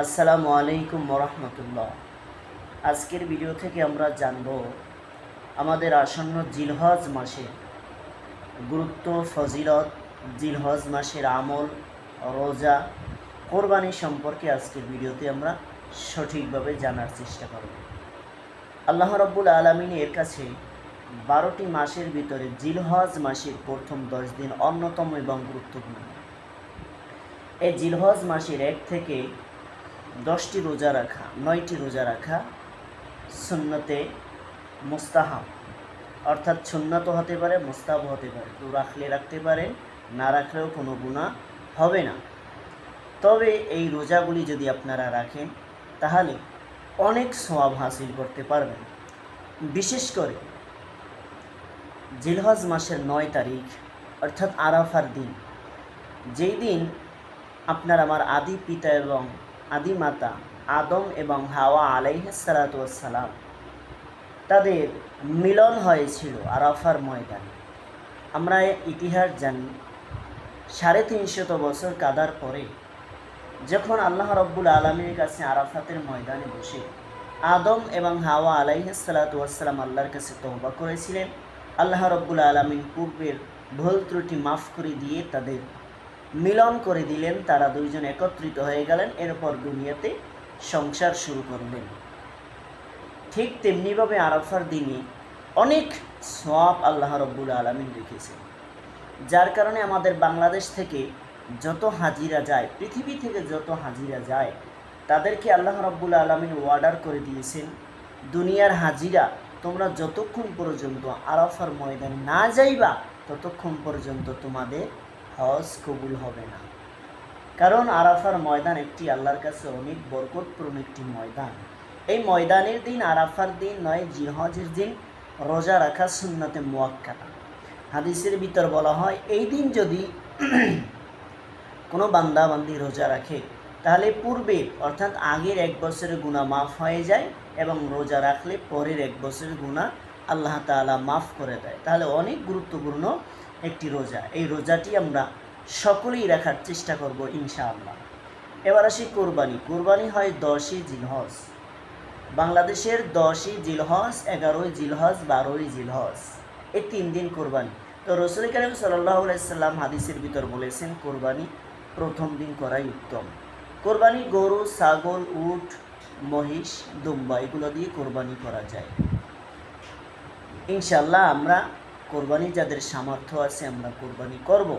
আসসালামু আলাইকুম রহমতুল্লাহ আজকের ভিডিও থেকে আমরা জানব আমাদের আসন্ন জিলহজ মাসে গুরুত্ব, ফজিলত, জিলহজ মাসের আমল, রোজা, কোরবানি সম্পর্কে আজকের ভিডিওতে আমরা সঠিকভাবে জানার চেষ্টা করব। আল্লাহ রব্বুল আলমিন এর কাছে বারোটি মাসের ভিতরে জিলহজ মাসের প্রথম দশ দিন অন্যতম এবং গুরুত্বপূর্ণ। এই জিলহজ মাসের এক থেকে দশটি রোজা রাখা, নয়টি রোজা রাখা সুন্নতে মুস্তাহাব। অর্থাৎ সুন্নত হতে পারে, মুস্তাহাব হতে পারে। কেউ রাখলে রাখতে পারে, না রাখলেও কোনো গুণা হবে না। তবে এই রোজাগুলি যদি আপনারা রাখেন, তাহলে অনেক সওয়াব হাসিল করতে পারবেন। বিশেষ করে জিলহজ মাসের নয় তারিখ, অর্থাৎ আরাফার দিন। যেই দিন আপনার আমার আদি পিতা এবং আদি মাতা আদম এবং হাওয়া আলাইহাসালাতাম তাদের মিলন হয়েছিল আরাফার ময়দানে। আমরা ইতিহাস জানি, সাড়ে তিনশত বছর কাদার পরে যখন আল্লাহ রব্বুল আলমীর কাছে আরাফাতের ময়দানে বসে আদম এবং হাওয়া আলাইহাসালাতাম আল্লাহর কাছে তহবা করেছিলেন, আল্লাহ রব্বুল আলমিন পূর্বের ভুল ত্রুটি মাফ করে দিয়ে তাদের মিলন করে দিলেন, তারা দুইজন একত্রিত হয়ে গেলেন, এরপর দুনিয়াতে সংসার শুরু করলেন। ঠিক তেমনিভাবে আরাফার দিনে অনেক সব আল্লাহ রব্বুল আলমিন রেখেছেন। যার কারণে আমাদের বাংলাদেশ থেকে যত হাজিরা যায়, পৃথিবী থেকে যত হাজিরা যায়, তাদেরকে আল্লাহ রব্বুল আলমিন অর্ডার করে দিয়েছেন, দুনিয়ার হাজিরা, তোমরা যতক্ষণ পর্যন্ত আরাফার ময়দানে না যাইবা, ততক্ষণ পর্যন্ত তোমাদের হজ কবুল হবে না। কারণ আরাফার ময়দান একটি আল্লাহর কাছে অনেক বরকতপূর্ণ একটি ময়দান। এই ময়দানের দিন আরাফার দিন নয় জিহজের দিন। রোজা রাখা সুন্নতে মোয়াক্কাটা হাদিসের ভিতর বলা হয়, এই দিন যদি কোনো বান্দাবান্দি রোজা রাখে, তাহলে পূর্বে, অর্থাৎ আগের এক বছরের গুণা মাফ হয়ে যায় এবং রোজা রাখলে পরের এক বছরের গুণা আল্লাহ তাআলা মাফ করে দেয়। তাহলে অনেক গুরুত্বপূর্ণ একটি রোজা। এই রোজাটি আমরা সকলেই রাখার চেষ্টা করব ইনশাআল্লাহ। এবার আসি কোরবানি। কোরবানি হয় দশই জিলহজ। বাংলাদেশের দশই জিলহজ, এগারোই জিলহজ, বারোই জিলহজ। এই তিন দিন কোরবানি। তো রসুল করিম সাল্লাম হাদিসের ভিতর বলেছেন, কোরবানি প্রথম দিন করাই উত্তম। কোরবানি গরু, ছাগল, উট, মহিষ, দুম্বা, এগুলো দিয়ে কোরবানি করা যায়। ইনশাল্লাহ আমরা কোরবানি যাদের সামর্থ্য আছে আমরা কোরবানি করব।